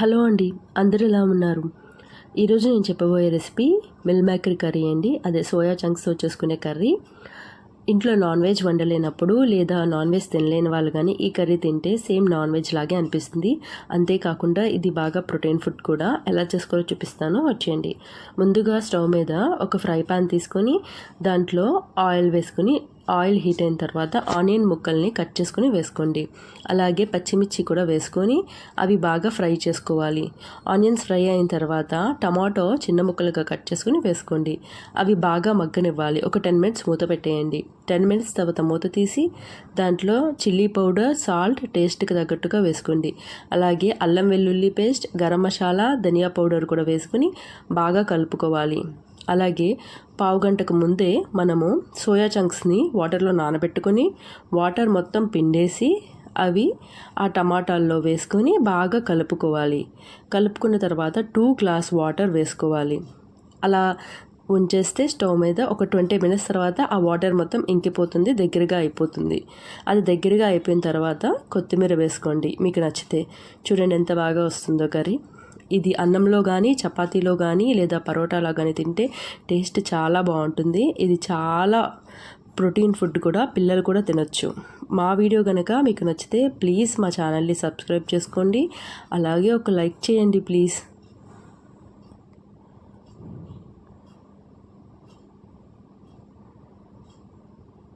Hello అండి అందరూ ఎలా ఉన్నారు? ఈరోజు నేను చెప్పబోయే రెసిపీ మిల్ మేకర్ కర్రీ అండి. అదే సోయా చంక్స్తో చేసుకునే కర్రీ. ఇంట్లో నాన్ వెజ్ వండలేనప్పుడు లేదా నాన్ వెజ్ తినలేని వాళ్ళు కానీ ఈ కర్రీ తింటే సేమ్ నాన్ వెజ్ లాగే అనిపిస్తుంది. అంతేకాకుండా ఇది బాగా ప్రోటీన్ ఫుడ్ కూడా. ఎలా చేసుకోవాలో చూపిస్తానో. వచ్చేయండి. ముందుగా స్టవ్ మీద ఒక ఫ్రై పాన్ తీసుకొని దాంట్లో ఆయిల్ వేసుకొని ఆయిల్ హీట్ అయిన తర్వాత ఆనియన్ ముక్కల్ని కట్ చేసుకుని వేసుకోండి. అలాగే పచ్చిమిర్చి కూడా వేసుకొని అవి బాగా ఫ్రై చేసుకోవాలి. ఆనియన్స్ ఫ్రై అయిన తర్వాత టమాటో చిన్న ముక్కలుగా కట్ చేసుకుని వేసుకోండి. అవి బాగా మగ్గనివ్వాలి. ఒక టెన్ మినిట్స్ మూత పెట్టేయండి. టెన్ మినిట్స్ తర్వాత మూత తీసి దాంట్లో చిల్లీ పౌడర్ సాల్ట్ టేస్ట్కి తగ్గట్టుగా వేసుకోండి. అలాగే అల్లం వెల్లుల్లి పేస్ట్ గరం మసాలా ధనియా పౌడర్ కూడా వేసుకొని బాగా కలుపుకోవాలి. అలాగే పావు గంటకు ముందే మనము సోయా చంక్స్ని వాటర్లో నానబెట్టుకొని వాటర్ మొత్తం పిండేసి అవి ఆ టమాటాల్లో వేసుకొని బాగా కలుపుకోవాలి. కలుపుకున్న తర్వాత టూ గ్లాస్ వాటర్ వేసుకోవాలి. అలా ఉంచేస్తే స్టవ్ మీద ఒక ట్వంటీ మినిట్స్ తర్వాత ఆ వాటర్ మొత్తం ఇంకిపోతుంది దగ్గరగా అయిపోతుంది. అది దగ్గరగా అయిపోయిన తర్వాత కొత్తిమీర వేసుకోండి. మీకు నచ్చితే. చూడండి ఎంత బాగా వస్తుందో కర్రీ. ఇది అన్నంలో కానీ చపాతీలో కానీ లేదా పరోటాలో కానీ తింటే టేస్ట్ చాలా బాగుంటుంది. ఇది చాలా ప్రోటీన్ ఫుడ్ కూడా పిల్లలు కూడా తినొచ్చు. మా వీడియో కనుక మీకు నచ్చితే ప్లీజ్ మా ఛానల్ని సబ్స్క్రైబ్ చేసుకోండి. అలాగే ఒక లైక్ చేయండి ప్లీజ్.